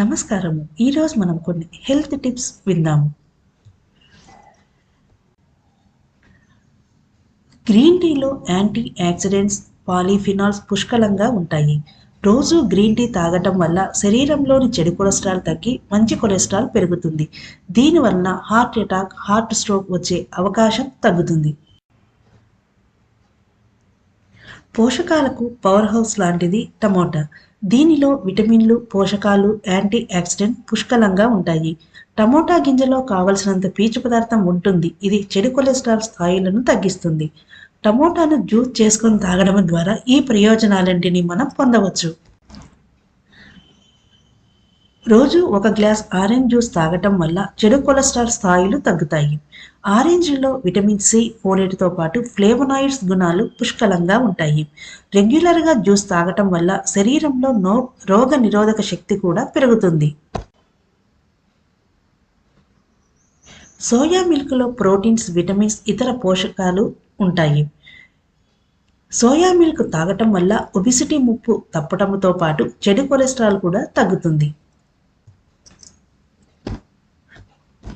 నమస్కారము. ఈరోజు మనం కొన్ని హెల్త్ టిప్స్ విందాము. గ్రీన్ టీలో యాంటీ యాక్సిడెంట్స్ పాలీఫినాల్స్ పుష్కలంగా ఉంటాయి. రోజు గ్రీన్ టీ తాగటం వల్ల శరీరంలోని చెడు కొలెస్ట్రాల్ తగ్గి మంచి కొలెస్ట్రాల్ పెరుగుతుంది. దీనివలన హార్ట్ అటాక్ హార్ట్ స్ట్రోక్ వచ్చే అవకాశం తగ్గుతుంది. పోషకాలకు పవర్ హౌస్ లాంటిది టమోటా. దీనిలో విటమిన్లు పోషకాలు యాంటీ ఆక్సిడెంట్ పుష్కలంగా ఉంటాయి. టమోటా గింజలో కావలసినంత పీచు పదార్థం ఉంటుంది. ఇది చెడు కొలెస్ట్రాల్ స్థాయిలను తగ్గిస్తుంది. టమోటాను జ్యూస్ చేసుకొని తాగడం ద్వారా ఈ ప్రయోజనాలన్నింటినీ మనం పొందవచ్చు. రోజు ఒక గ్లాస్ ఆరెంజ్ జ్యూస్ తాగటం వల్ల చెడు కొలెస్ట్రాల్ స్థాయిలు తగ్గుతాయి. ఆరెంజ్లో విటమిన్ సి ఫోలేట్తో పాటు ఫ్లేవనాయిడ్స్ గుణాలు పుష్కలంగా ఉంటాయి. రెగ్యులర్గా జ్యూస్ తాగటం వల్ల శరీరంలో నో రోగ నిరోధక శక్తి కూడా పెరుగుతుంది. సోయా మిల్క్లో ప్రోటీన్స్ విటమిన్స్ ఇతర పోషకాలు ఉంటాయి. సోయా మిల్క్ తాగటం వల్ల ఒబిసిటీ ముప్పు తప్పటంతో పాటు చెడు కొలెస్ట్రాల్ కూడా తగ్గుతుంది.